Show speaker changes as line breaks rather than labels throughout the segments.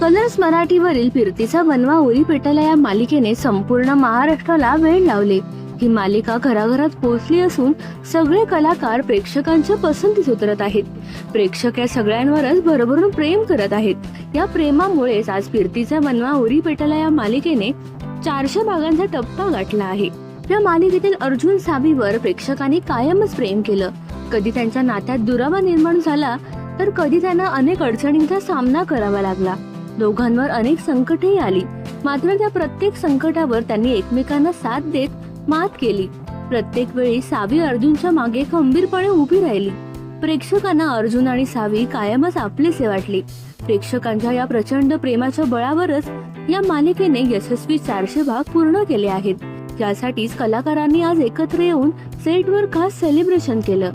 Colours मराठीवरील फिरतीचा बनवा उरी पेटाला या मालिकेने संपूर्ण महाराष्ट्राला वेळ लावले. ही मालिका घराघरात पोहोचली असून सगळे कलाकार प्रेक्षकांच्या पसंतीस उतरत आहेत. प्रेक्षक या सगळ्यांवरच भरभरून प्रेम करत आहेत. या प्रेमामुळेच आज फिरतीचा बनवा उरी पेटाला या मालिकेने चारशे भागांचा टप्पा गाठला आहे. या मालिकेतील अर्जुन सावीवर प्रेक्षकांनी कायमच प्रेम केलं. कधी त्यांच्या नात्यात दुरावा निर्माण झाला तर कधी त्यांना अनेक अडचणींचा सामना करावा लागला. दोघांवर अनेक संकटही आली. मात्र त्या प्रत्येक संकटावर त्यांनी एकमेकांना साथ देत मात केली. प्रत्येक वेळी सावी अर्जुनच्या मागे खंबीरपणे उभी राहिली. प्रेक्षकांना अर्जुन आणि सावी कायमच आपलेसे वाटले. प्रेक्षकांच्या या प्रचंड प्रेमाच्या बळावरच या मालिकेने यशस्वी चारशे भाग पूर्ण केले आहेत. यासाठीच कलाकारांनी आज एकत्र येऊन सेटवर खास सेलिब्रेशन केलं.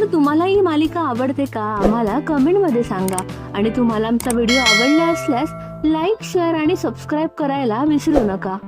तर तुम्हाला ही मालिका आवडते का? आम्हाला कमेंटमध्ये सांगा. आणि तुम्हाला आमचा व्हिडिओ आवडला असल्यास लाईक शेअर आणि सबस्क्राईब करायला विसरू नका.